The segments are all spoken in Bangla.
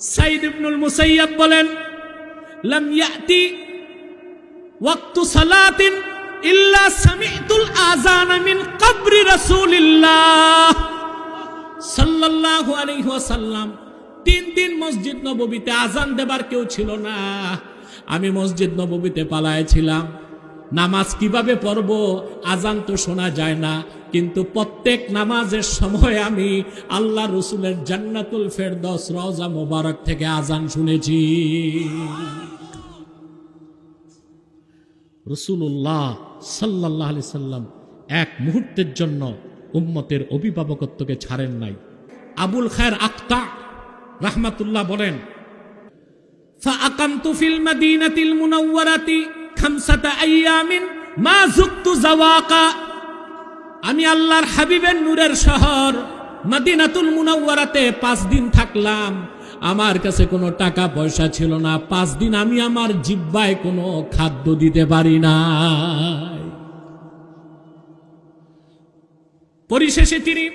সাইদ ইবনুল মুসাইয়াব বলেন, লাম ইয়াতি ওয়াক্তু সালাতিন ইল্লা সামি'তুল আযান মিন কবরি রাসূলিল্লাহ। সাল্লাল্লাহু আলাইহি ওয়াসাল্লাম, তিন দিন মসজিদ নববীতে আজান দেবার কেউ ছিল না। আমি মসজিদ নববীতে পালায়েছিলাম নামাজ কীভাবে পড়ব আজান তো শোনা যায় না। কিন্তু প্রত্যেক নামাজের সময় আমি আল্লাহ রসুলের জান্নাতুল ফেরদৌস রওজা মোবারক থেকে আজান শুনেছি রসুল্লাহ সাল্লাহ আলি সাল্লাম এক মুহূর্তের জন্য উম্মতের অভিভাবকত্বকে ছাড়েন নাই আবুল খায়ের আক্তা রাহমাতুল্লাহ বলেন فأقمت في المدينة المنورة خمسة أيام ما زقت زواقا আমি আল্লাহর হাবিবের নূরের শহর মদিনাতুল মুনাওয়ারাতে পাঁচ দিন থাকলাম। আমার কাছে কোনো টাকা পয়সা ছিল না। পাঁচ দিন আমি আমার জিব্বায় কোনো খাদ্য দিতে পারি না পরিশেষে তিনি,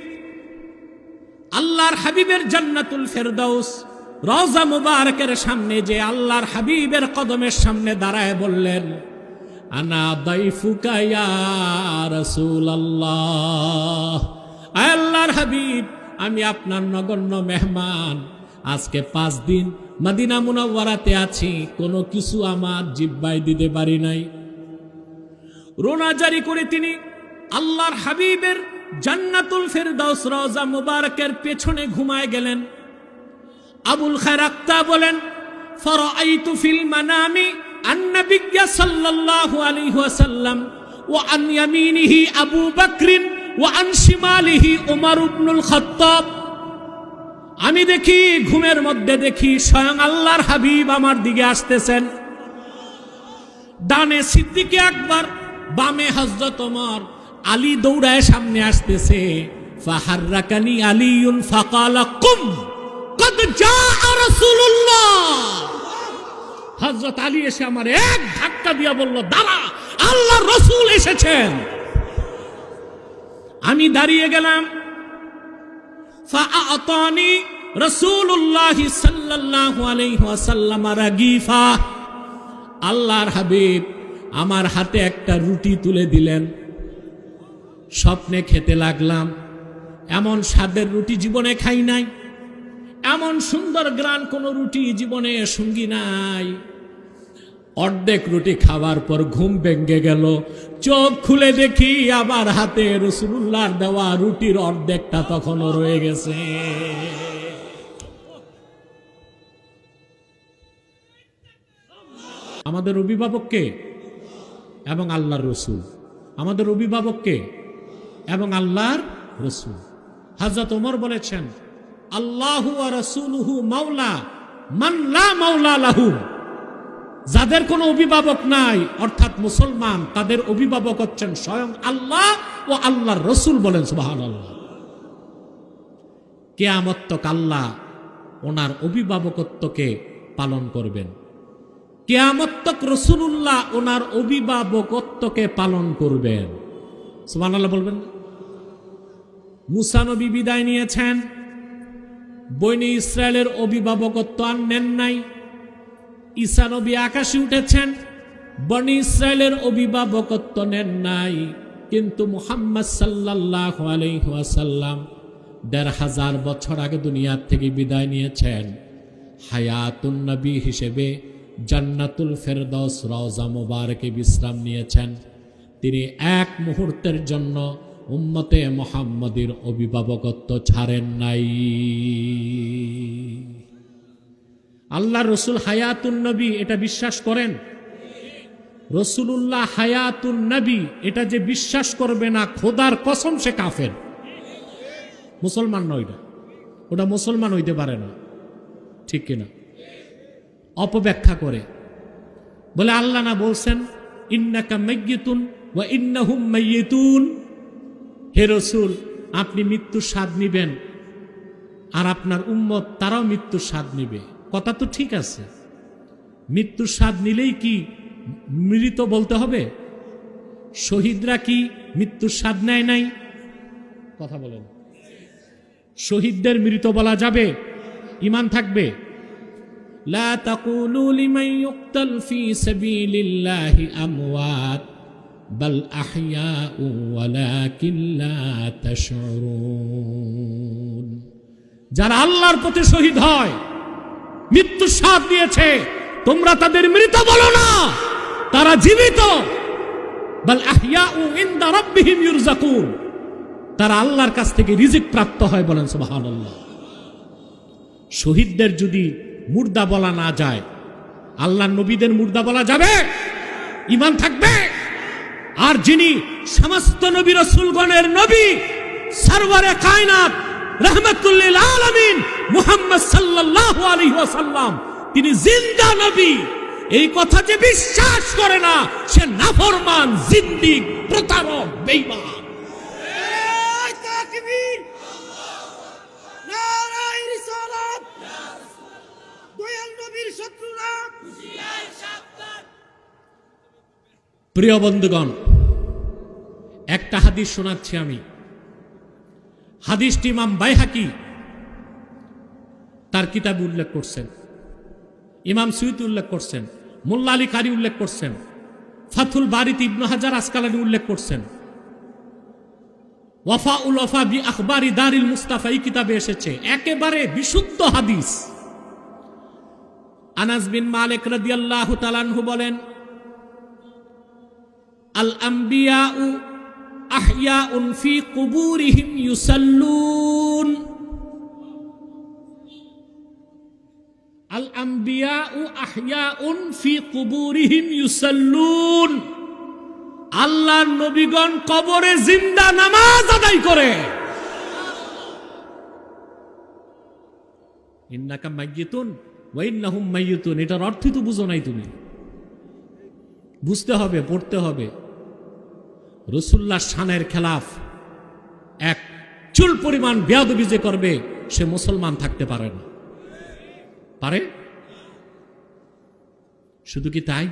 আল্লাহর হাবিবের জান্নাতুল ফেরদৌস রওজা মুবারকের সামনে যে আল্লাহর হাবিবের কদমের সামনে দাঁড়ায় বললেন আনা দাইফুকা ইয়া রাসূলুল্লাহ। আয় আল্লাহর হাবিব, আমি আপনার নগণ্য মেহমান। আজকে পাঁচ দিন মদিনা মুনাওয়ারাতে আছি, কোনো কিছু আমার জিব্বায় দিতে পারি নাই। রোনা জারি করে তিনি আল্লাহর হাবিবের জান্নাতুল ফেরদাউস রওজা মুবারকের পেছনে ঘুমায় গেলেন। আবুল খায়ের আক্তা বলেন, ফরাআইতু ফিল মানামি আন্নাবিয়্যা সাল্লাল্লাহু আলাইহি ওয়াসাল্লাম আবু বকরিন ওয়া আন শিমালিহি উমর ইবনুল আমি দেখি, ঘুমের মধ্যে দেখি স্বয়ং আল্লাহর হাবিব আমার দিকে আসতেছেন। ডানে সিদ্দিকে আকবর, বামে হজরত ওমর। আলী দৌড়ায় সামনে আসতেছে। ফাহাররাকানি আলিউন ফাকালা কুম কদ জাআ রাসূলুল্লাহ। হযরত আলী এসে আমার এক ধাক্কা দিয়া বলল, দাঁড়া, আল্লাহ রসুল এসেছেন। আমি দাঁড়িয়ে গেলাম। আলাইহি ওয়াসাল্লাম রাগীফা। আল্লাহর হাবিব আমার হাতে একটা রুটি তুলে দিলেন। স্বপ্নে খেতে লাগলাম। এমন স্বাদের রুটি জীবনে খাই নাই। এমন সুন্দর গ্রান কোনো রুটি জীবনে সঙ্গী নাই। অর্ধেক রুটি খাওয়ার পর ঘুম ভেঙ্গে গেল। চোখ খুলে দেখি আবার হাতে রসুল্লাহর দেওয়া রুটির অর্ধেকটা তখনও রয়ে গেছে। আমাদের অভিভাবককে এবং আল্লাহর রসুল। আমাদের অভিভাবককে এবং আল্লাহর রসুল। হাজরত ওমর বলেছেন, আল্লাহু আর রসুলহু মাওলা মাল্লা মাওলা লাহু। যাদের কোনো অভিভাবক নাই, অর্থাৎ মুসলমান, তাদের অভিভাবক হচ্ছেন স্বয়ং আল্লাহ ও আল্লাহর রসুল বলেন সুবাহান আল্লাহ কেয়ামত্তক আল্লাহ ওনার অভিভাবকত্বকে পালন করবেন। কেয়ামত্তক রসুল্লাহ ওনার অভিভাবকত্বকে পালন করবেন। সুবাহ আল্লাহ বলবেন মুসানবী বিদায় নিয়েছেন। বৈনি ইসরায়েলের অভিভাবকত্ব আর নেন নাই। ঈসানবী আকাশে উঠেছেন। বনি ইসরায়েলের অভিভাবকত্ব নেন নাই, কিন্তু মুহাম্মদ সাল্লাহ আলহাসাল্লাম দেড় হাজার বছর আগে দুনিয়ার থেকে বিদায় নিয়েছেন। হায়াতুন নবী হিসেবে জান্নাতুল ফেরদৌস রওজা মুবারকে বিশ্রাম নিয়েছেন। তিনি এক মুহূর্তের জন্য উম্মতে মোহাম্মদের অভিভাবকত্ব ছাড়েন নাই। আল্লাহ রসুল হায়াতুন নবী, এটা বিশ্বাস করেন? রসুল্লাহ হায়াতুন নবী, এটা যে বিশ্বাস করবে না, খোদার কসম সে কাফের। মুসলমান নয় ওটা ওটা মুসলমান হইতে পারে না। ঠিক কিনা? অপব্যাখ্যা করে। বলে আল্লাহ না বলছেন, ইন্নাকা মেগিতুন ওয়া ইন্নাহুম মাইয়িতুন হে রসুল, আপনি মৃত্যুর স্বাদ নিবেন, আর আপনার উম্মত তারাও মৃত্যুর স্বাদ নিবে। কথা তো ঠিক আছে। মৃত্যুর স্বাদ নিলেই কি মৃত বলতে হবে? শহীদরা কি মৃত্যুর স্বাদ নেয় নাই? কথা বলেন। শহীদদের মৃত বলা যাবে? ইমান থাকবে? যারা আল্লাহর পথে শহীদ হয় মৃত্যু সাথ দিয়েছে। তোমরা তাদের মৃত বলো না। তারা জীবিত। তারা আল্লাহর কাছ থেকে রিজিক প্রাপ্ত হয় বলেন সুবহানাল্লাহ। শহীদদের যদি মুর্দা বলা না যায়, আল্লাহর নবীদের মুর্দা বলা যাবে? ইমান থাকবে? আর যিনি সমস্ত নবী রসুলগণের নবী সরওয়ারে কায়নাত রহমতুল্লিল আলামিন মুহাম্মদ সাল্লাল্লাহু আলাইহি ওয়াসাল্লাম। তিনি জিন্দা নবী। এই কথা যে বিশ্বাস করে না সে নাফরমান প্রতারক শত্রুরা। প্রিয় বন্ধুগণ একটা হাদিস শোনাচ্ছি আমি। হাদিসটি ইমাম বাইহাকি তার কিতাবে উল্লেখ করছেন। ইমাম সুইতি উল্লেখ করছেন। মোল্লা আলী কারি উল্লেখ করছেন। ফাথুল বারিত ইবনু হাজার আসকালানি উল্লেখ করছেন। ওয়াফা উল ওয়াফা বি আখবারি দারিল মুস্তাফা এই কিতাবে এসেছে। একেবারে বিশুদ্ধ হাদিস। আনাস বিন মালিক রাদিয়াল্লাহু তাআলাহু বলেন, আল আম্বিয়াউ আহইয়াউন ফি কুবুরিহিম ইউসাল্লুন। আল আম্বিয়াউ আহইয়াউন ফি কুবুরিহিম ইউসাল্লুন। আল্লাহর নবীগণ কবরে জিন্দা নামাজ আদায় করে। এটার অর্থই তো বুঝো নাই তুমি। বুঝতে হবে, পড়তে হবে। রসুল্লাহ শানের খেলাফ। এক চুল পরিমাণ বেয়াদবি যে করবে, সে মুসলমান থাকতে পারে না। পারে? শুধু কি তাই?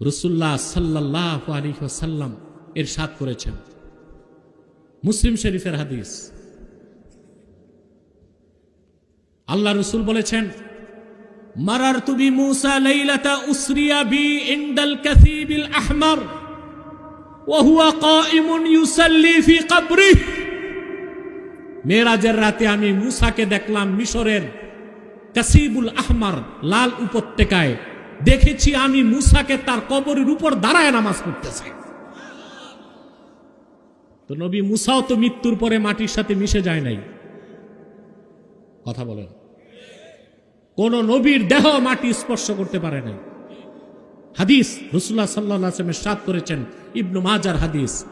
রসুল্লাহ সাল্লাহ আলী সাল্লাম এর সাথ করেছেন। মুসলিম শরীফের হাদিস। আল্লাহ রসুল বলেছেন মারার তুমি মুসা লাইলাতা উসরিয়া বি ইন্ডাল কাসিবিল আহমার। ওহুয়া কাইমুন ইউসাল্লি ফি কাবরি মেরাজের রাতে আমি মুসাকে দেখলাম মিশরের কাসিবুল আহমার লাল উপত্যকায়। দেখেছি আমি মুসাকে তার কবরের উপর দাঁড়ায় নামাজ পড়তেছে। তো নবী মুসাও তো মৃত্যুর পরে মাটির সাথে মিশে যায় নাই। কথা বলেন। কোন নবীর দেহ মাটি স্পর্শ করতে পারে নাই। হাদিস রসুল্লাহ সাল্লাহ আসলামের সাত করেছেন। ইবনু মাজার হাদিস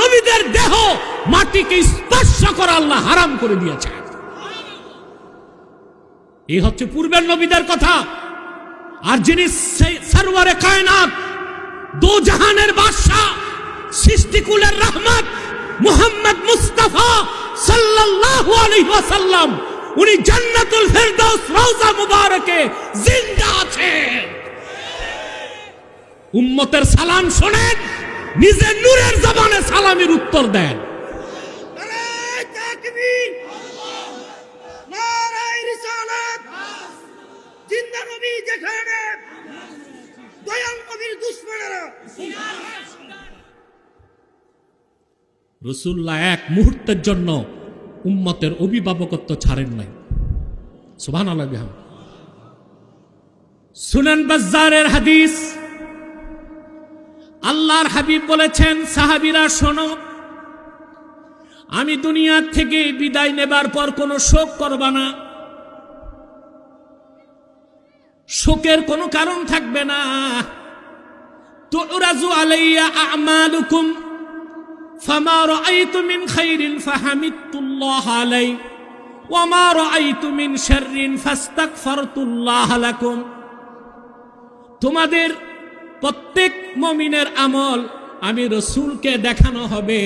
নবীদের দেহ মাটিকে স্পর্শ করা আল্লাহ হারাম করে দিয়েছেন। এই হচ্ছে পূর্বের নবীদের কথা। আর যিনি সারওয়ারে কায়নাত দো জাহানের বাদশাহ, সৃষ্টিকুলের রহমত, মুহাম্মদ মুস্তাফা সাল্লাল্লাহু আলাইহি ওয়াসাল্লাম উনি জান্নাতুল ফেরদাউস রওজা মুবারকে জিন্দা আছেন উম্মতের সালাম শোনেন নিজের নূরের জবানে সালামের উত্তর দেন। রসুল্লাহ এক মুহূর্তের জন্য উম্মতের অভিভাবকত্ব ছাড়েন নাই। সুবহান আল্লাহ সুনান বাজারের হাদিস, আল্লাহর হাবিব বলেছেন, সাহাবিরা, শোনো, আমি দুনিয়ার থেকে বিদায় নেবার পর কোনো শোক করবা না। শোকের কোনো কারণ থাকবে না। তো তুরাজু আলাইয়া আমালুকুম فما رأيت من خير فحمدت الله عليه وما رأيت من شر فاستغفرت الله لكم তোমাদের প্রত্যেক মমিনের আমল আমি রসুলকে দেখানো হবে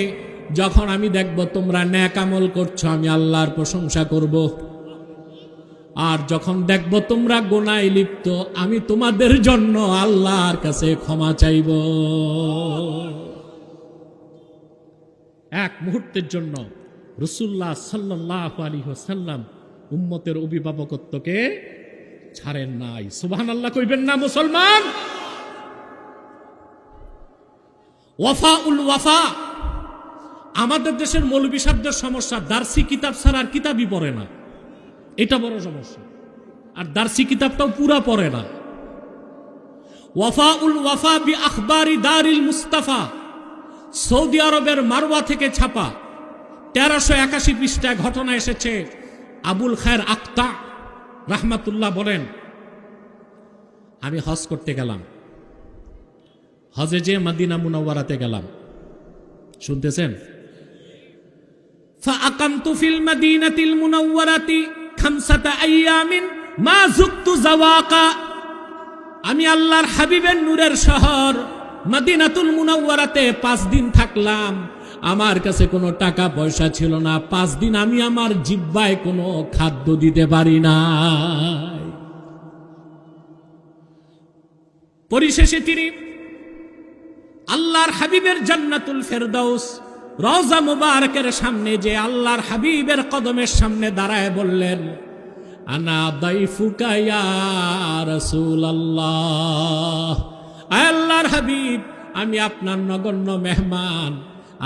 যখন আমি দেখব তোমরা ন্যাক আমল করছো আমি আল্লাহর প্রশংসা করব আর যখন দেখব তোমরা গোনায় লিপ্ত আমি তোমাদের জন্য আল্লাহর কাছে ক্ষমা চাইব এক মুহূর্তের জন্য রসুল্লাহ সাল্লাহ আলী সাল্লাম উম্মতের অভিভাবকত্বকে ছাড়েন নাই। সুবাহান আল্লাহ কইবেন না, মুসলমান! ওয়াফা উল ওয়াফা! আমাদের দেশের মৌলবী সাহেবদের সমস্যা, দার্সি কিতাব ছাড়া আর কিতাবই পড়ে না। এটা বড় সমস্যা। আর দার্সি কিতাবটাও পুরা পড়ে না। Wafa ul Wafa bi Akhbari Daril Mustafa. Saudi আরবের মারওয়া থেকে ছাপা তেরোশো একাশি পৃষ্ঠায় ঘটনা এসেছে আবুল খায়ের আক্তা রাহমাতুল্লাহ বলেন আমি হজ করতে গেলাম হজে যে মাদিনা মুনাওয়ারাতে গেলাম শুনতেছেন فأقمت في المدينة المنورة خمسة أيام ما زقت زواقا আমি আল্লাহর হাবিবের নূরের শহর মদিনাতুল মুনাওয়ারাতে পাঁচ দিন থাকলাম। আমার কাছে কোনো টাকা পয়সা ছিল না। পাঁচ দিন আমি আমার জিব্বায় কোনো খাদ্য দিতে পারি না পরিশেষে তিনি আল্লাহর হাবিবের জান্নাতুল ফেরদাউস রওজা মুবারকের সামনে যে আল্লাহর হাবিবের কদমের সামনে দাঁড়ায় বললেন, আনা দাইফুকা ইয়া রাসূলুল্লাহ। আল্লাহর হাবিব, আমি আপনার নগণ্য মেহমান।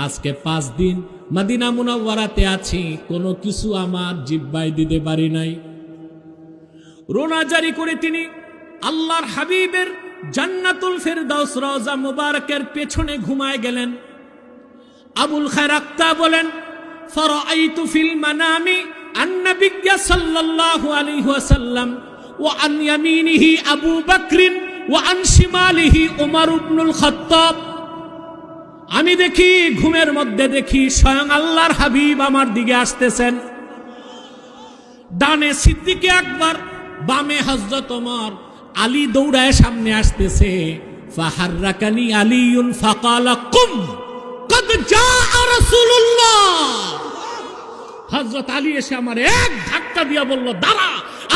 আজকে পাঁচ দিন মদিনা মুনাওয়ারাতে আছি, কোনো কিছু আমার জিব্বায় দিতে পারি নাই। রোনা জারি করে তিনি আল্লাহর হাবিবের জান্নাতুল ফেরদাউস রওজা মুবারকের পেছনে ঘুমায় গেলেন। আবুল খায়র আক্তা বলেন, ফরাআইতু ফিল মানামি আন্নাবিয়্যা সাল্লাল্লাহু আলাইহি ওয়াসাল্লাম ওয়া আন ইয়ামিনিহি আবু বকরিন আমি দেখি ঘুমের মধ্যে দেখি স্বয়ং আল্লাহর হাবিব আমার দিকে আসতেছেন। ডানে সিদ্দিকে আকবর, বামে হজরত ওমর, আলী দৌড়ায় সামনে আসতেছে। ফাহাররাকানি আলিউন ফাকালা কুম, কদ জাআ রাসূলুল্লাহ! হযরত এসে আমার এক ধাক্কা দিয়া বলল, দাঁড়া,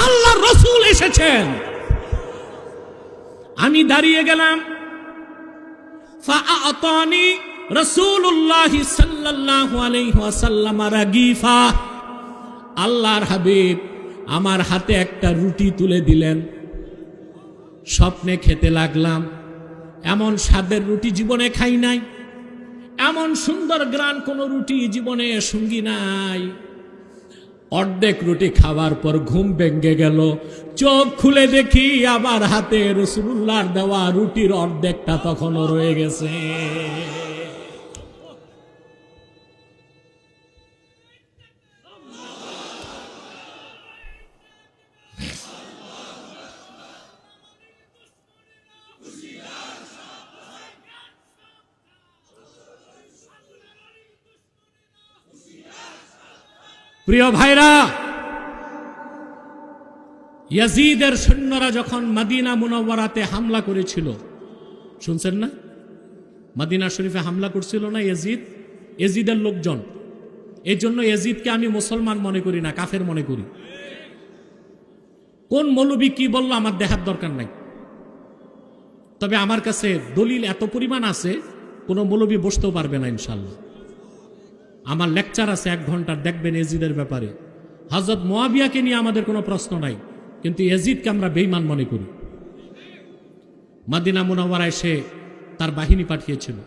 আল্লাহর রাসূল এসেছেন। আমি দাঁড়িয়ে গেলাম। ফাআতানি রাসূলুল্লাহ সাল্লাল্লাহু আলাইহি ওয়াসাল্লাম রাগিফা। আল্লাহর হাবিব আমার হাতে একটা রুটি তুলে দিলেন। স্বপ্নে খেতে লাগলাম। এমন স্বাদের রুটি জীবনে খাই নাই। এমন সুন্দর গ্রান কোন রুটি জীবনে সঙ্গী নাই। অর্ধেক রুটি খাওয়ার পর ঘুম ভেঙ্গে গেল। চোখ খুলে দেখি আমার হাতে রসুল্লার দেওয়া রুটির অর্ধেকটা তখনও রয়ে গেছে। প্রিয় ভাইরা, ইয়াজিদের সৈন্যরা যখন মাদিনা মুনওয়ারাতে হামলা করেছিল, শুনছেন না? মাদিনা শরীফে হামলা করছিল না ইয়াজিদ? এজিদের লোকজন। এই জন্য এজিদকে আমি মুসলমান মনে করি না, কাফের মনে করি। কোন মৌলবী কি বলল আমার দেখার দরকার নাই। তবে আমার কাছে দলিল এত পরিমাণ আছে, কোনো মৌলবী বসতেও পারবে না ইনশাল্লাহ। আমার লেকচার আছে, এক ঘণ্টার দেখবেন এজিদের ব্যাপারে। হজরত মোয়াবিয়াকে নিয়ে আমাদের কোনো প্রশ্ন নাই, কিন্তু এজিদকে আমরা বেইমান মনে করি। মাদিনা মুনাওয়ারা এসে তার বাহিনী পাঠিয়েছিল।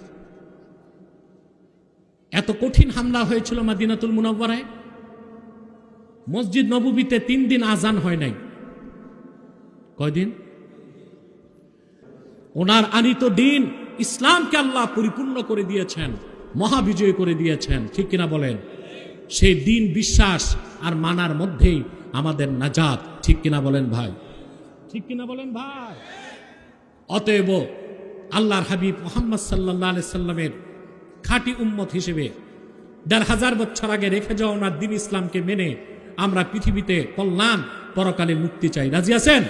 এত কঠিন হামলা হয়েছিল মাদিনাতুল মুনাওয়ারায়। মসজিদ নবুবিতে তিন দিন আজান হয় নাই। কয়দিন? ওনার আনিত দিন ইসলামকে আল্লাহ পরিপূর্ণ করে দিয়েছেন। মহাবিজয় করে দিয়েছেন, ঠিক কিনা বলেন? সেই দিন বিশ্বাস আর মানার মধ্যেই আমাদের নাজাত, ঠিক কিনা বলেন ভাই? ঠিক কিনা বলেন ভাই? অতএব আল্লাহর হাবিব মোহাম্মদ সাল্লাহ সাল্লামের খাঁটি উম্মত হিসেবে দেড় হাজার বছর আগে রেখে যাওয়া দিন ইসলামকে মেনে আমরা পৃথিবীতে কল্যাণ পরকালে মুক্তি চাই। রাজি আছেন?